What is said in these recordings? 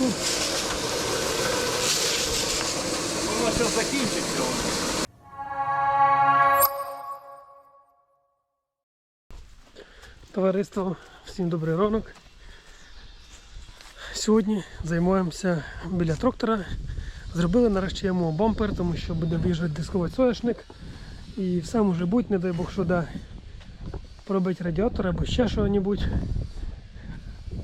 Воно зараз закінчиться. Товариство, всім добрий ранок. Сьогодні займаємося біля трактора. Зробили нарешті йому бампер, тому що буде виїжджати дисковий соняшник. І все може бути, не дай Бог, що да, пробити радіатор або ще що-небудь.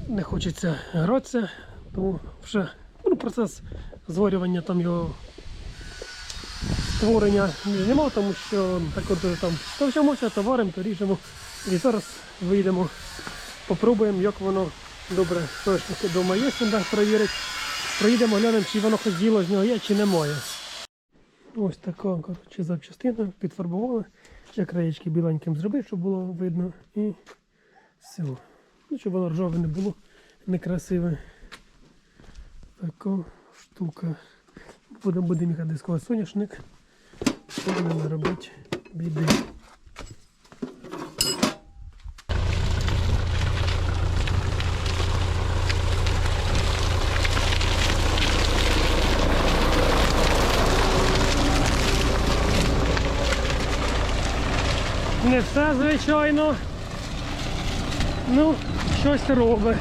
Не хочеться гратися, тому вже ну, процес зварювання там його створення знімав, тому що так от там то вчимося, то ріжемо. І зараз вийдемо, попробуємо, як воно добре точно вдома є, да, перевірити. Проїдемо, глянемо, чи воно хоч діло з нього є, чи немає. Ось така коротше, запчастина, підфарбували. Ще краєчки біленьким зробити, щоб було видно. І все. Ну, щоб воно ржаве не було некрасиве. Така штука. Будемо будемо їхати дисковий соняшник. Будемо робити біди. Не все, звичайно. Ну, щось робить.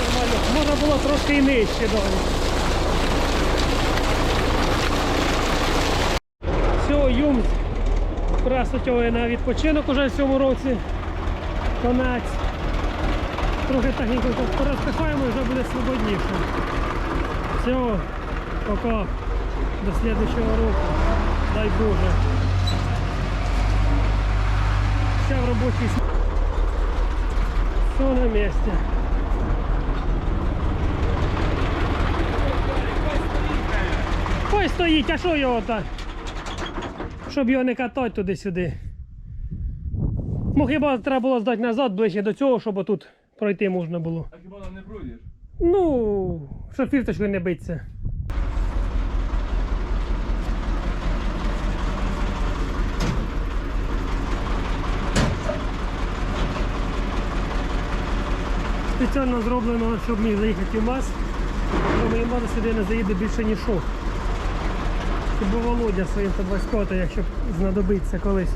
Нормально. Можна було трошки і нижче. Все, юм пресотьовує на відпочинок уже в цьому році. Конець. Трохи техніку тут порозпихаємо і вже буде свободніше. Все, пока. До слідчого року. Дай Боже. Все в робочій Все на місці. Ой стоїть, а що його так? Щоб його не катати туди-сюди. Ну хіба треба було здати назад ближче до цього, щоб тут пройти можна було. А хіба не пройдеш? Ну, щоб фірточкою не биться. Спеціально зроблено, щоб міг заїхати в МАЗ. Думаю, МАЗ сюди не заїде більше ніж шов. Хіба Володя своїм Т-25, якщо знадобиться колись.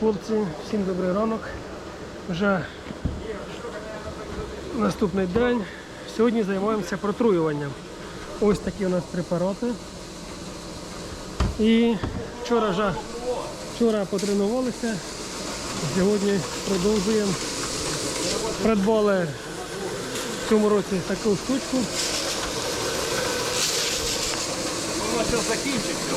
Хлопці, всім добрий ранок. Вже Наступний день. Сьогодні займаємося протруюванням. Ось такі у нас препарати. І вчора вже вчора потренувалися. Сьогодні продовжуємо. Придбали в цьому році таку штучку. Зараз закінчиться.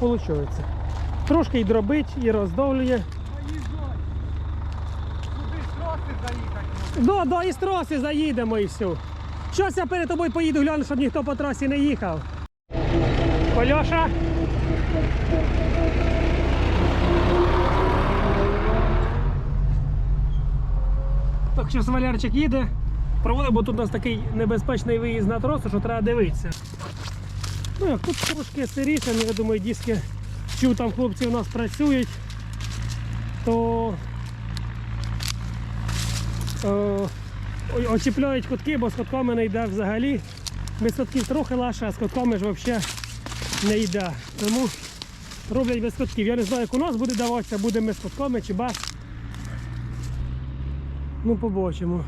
Воно виходить. Трошки і дробить, і роздавлює. Куди з траси заїхати? Да, да, і з заїдемо і все. Щось я перед тобою поїду гляну, щоб ніхто по трасі не їхав. Кольоша. Так, зараз Валярчик їде. Проводимо, бо тут у нас такий небезпечний виїзд на трасу, що треба дивитися. Ну тут трошки сиріше, ну, я думаю, диски чув там хлопці у нас працюють, то е, очіпляють кутки, бо з кутками не йде взагалі. Без кутків трохи легше, а з кутками ж взагалі не йде. Тому роблять без кутків. Я не знаю, як у нас буде даватися, буде ми з кутками чи без. Ну, побачимо.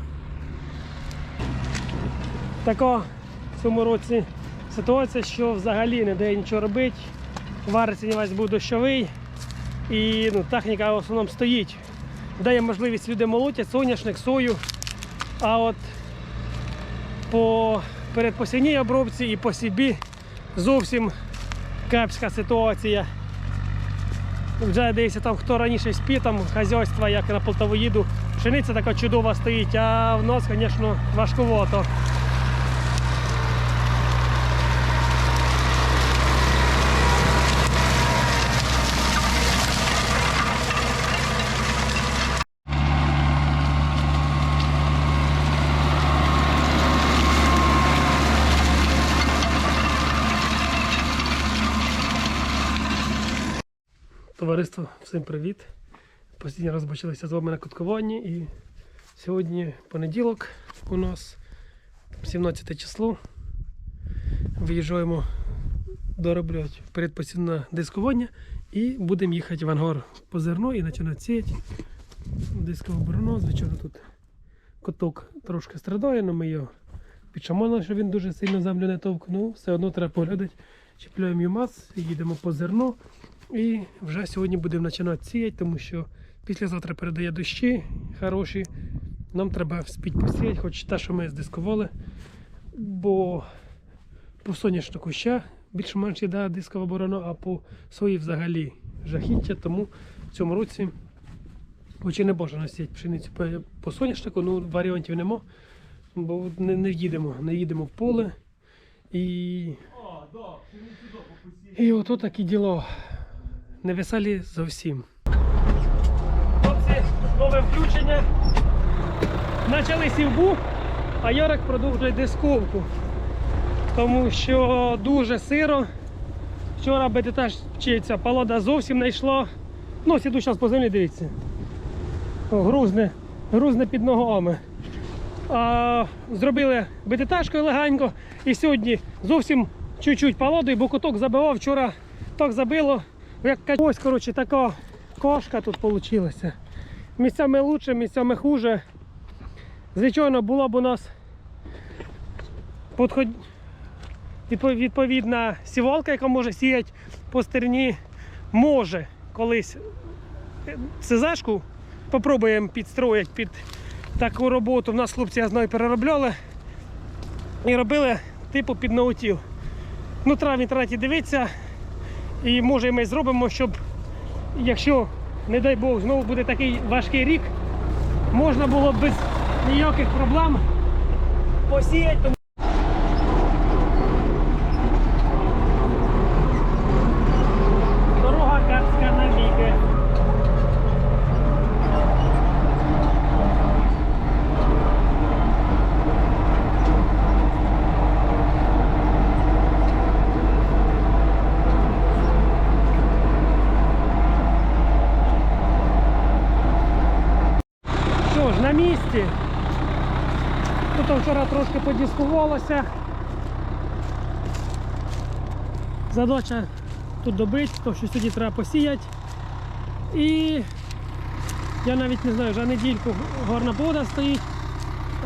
Така в цьому році ситуація, що взагалі не дає нічого робити. Вариться весь був дощовий і ну, техніка в основному стоїть. Дає можливість люди молотять соняшник, сою. А от по передпосівній обробці і по собі зовсім кепська ситуація. Вже дивіться, там хто раніше спів, там хазяйства, як на Полтавоїду, пшениця така чудова стоїть, а в нас, звісно, важкувато. Товариство, всім привіт. Постійно раз бачилися з вами на куткуванні і сьогодні понеділок у нас 17 число. Виїжджаємо доробляти передпосівне дискування і будемо їхати в ангар по зерно і починати сіяти. Дискове бороно, звичайно, тут коток трошки страдає, але ми його підшамонили, що він дуже сильно землю не товк. Ну, все одно треба поглядати. Чіпляємо юмаз, їдемо по зерно. І вже сьогодні будемо починати сіяти, тому що післязавтра передає дощі хороші. Нам треба вспіть посіяти, хоч те, що ми здискували. Бо по соняшнику ще більш-менш йде дискова борона, а по сої взагалі жахіття. Тому в цьому році хоч і не бажано сіяти пшеницю по, соняшнику, ну варіантів нема, бо не, не їдемо, не їдемо в поле. І, і ото такі діло. Невеселі зовсім. Хлопці, нове включення. Почали сівбу, а Ярик продовжує дисковку. Тому що дуже сиро. Вчора би теж вчиться, палода зовсім не йшла. Ну, сіду зараз по землі, дивіться. Грузне, грузне під ногами. А, зробили БТТшкою легенько. І сьогодні зовсім чуть-чуть палодою, бо куток забивав. Вчора так забило. Як ось, коротше, така кошка тут вийшла. Місцями краще, місцями хуже. Звичайно, була б у нас подход... відповідна сівалка, яка може сіяти по стерні. Може колись СЗшку попробуємо підстроїти під таку роботу. У нас хлопці, я знаю, переробляли і робили типу під наутіл. Ну, треба в дивитися. І може ми зробимо, щоб якщо, не дай Бог, знову буде такий важкий рік, можна було без ніяких проблем посіяти. Тому- Дорога кацька навіки. Що місці. Тут вчора трошки подіскувалося. Задача тут добити, то що сьогодні треба посіяти. І я навіть не знаю, вже недільку гарна погода стоїть,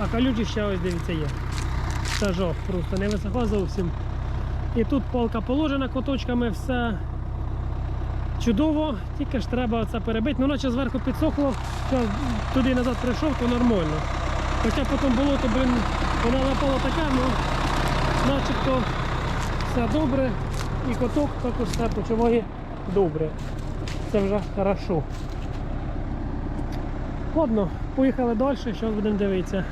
а калюжі ще ось дивіться є. Це просто не висохла зовсім. І тут полка положена куточками, все чудово, тільки ж треба це перебити. Ну, наче зверху підсохло, що туди назад прийшов, то нормально. Хоча потім було, то блин, воно напало таке, ну начебто все добре. і коток також себе почуває добре. Це вже хорошо. Ладно, поїхали далі, зараз будемо дивитися.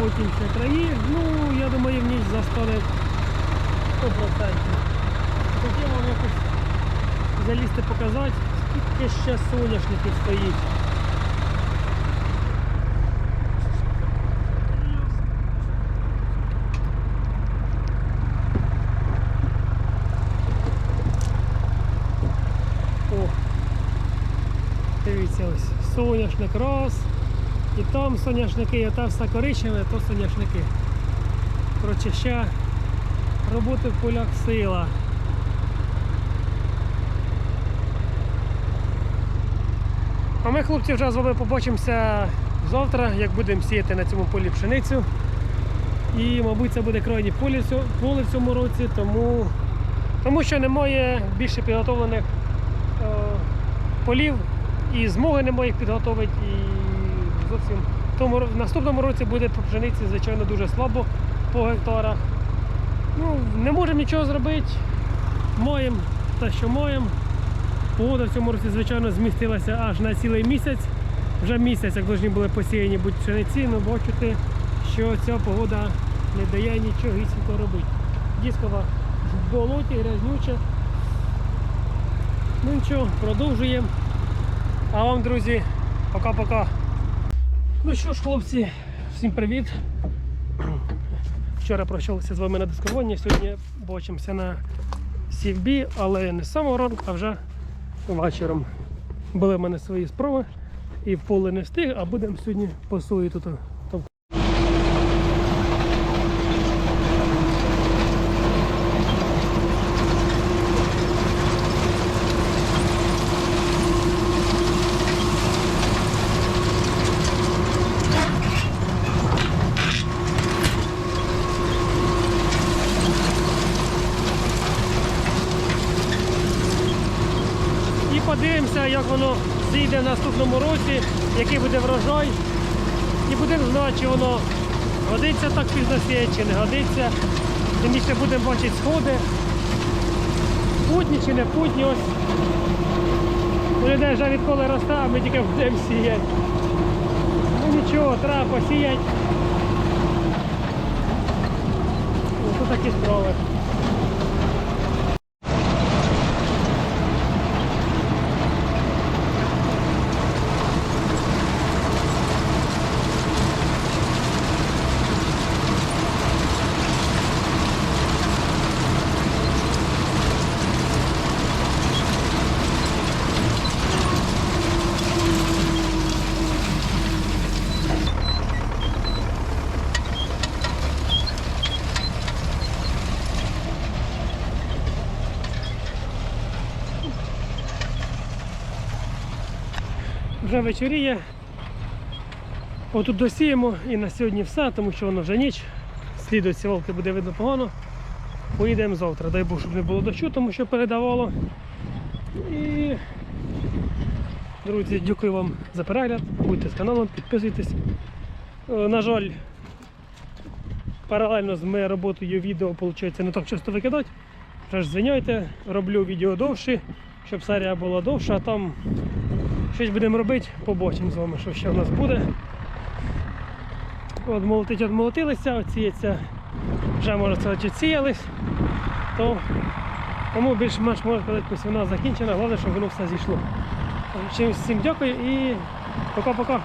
Потім ще краї. Ну, я думаю, в ніч застане 100%. Хотів вам якось залізти показати, скільки ще соняшників стоїть. Дивіться ось, соняшник раз. І там соняшники, і там все коричневе, то соняшники. Коротше, ще роботи в полях сила. А ми, хлопці, вже з вами побачимося завтра, як будемо сіяти на цьому полі пшеницю. І, мабуть, це буде крайнє поле в цьому році, тому, тому що немає більше підготовлених е, полів і змоги немає їх підготовити. І зовсім тому, в наступному році буде по пшениці, звичайно, дуже слабо по гектарах. Ну, не можемо нічого зробити. Маємо те, що маємо. Погода в цьому році, звичайно, змістилася аж на цілий місяць. Вже місяць, як повинні були посіяні будь пшениці, але бачите, що ця погода не дає нічого гіценько робити. Діскова в болоті, грязнюче. Ну нічого, продовжуємо. А вам, друзі, пока-пока. Ну що ж, хлопці, всім привіт. Вчора прощалися з вами на дискуванні, сьогодні бачимося на CFB, але не з самого ранку, а вже вечором. Були в мене свої справи і в поле не встиг, а будемо сьогодні по сої тут. там Подивимося, як воно зійде в наступному році, який буде врожай. І будемо знати, чи воно годиться так пізно сіяти, чи не годиться. Тим більше будемо бачити сходи. Путні чи не путні. Ось. У людей вже відколи росте, а ми тільки будемо сіяти. Ну нічого, треба посіяти. Ось такі справи. Вже вечоріє. Отут досіємо і на сьогодні все, тому що воно вже ніч. Слідують сівалки буде видно погано. Поїдемо завтра. Дай Бог, щоб не було дощу, тому що передавало. І друзі, дякую вам за перегляд. Будьте з каналом, підписуйтесь. Е, На жаль, паралельно з моєю роботою відео виходить не так часто викидати. Тож звиняйте, роблю відео довше, щоб серія була довша, а там щось будемо робити, побачимо з вами, що ще в нас буде. От молотить, відмолотилися, оціється, вже може сказати, відсіялись. То тому більш-менш можна сказати, вона закінчена, головне, щоб воно все зійшло. Чим всім дякую і пока-пока.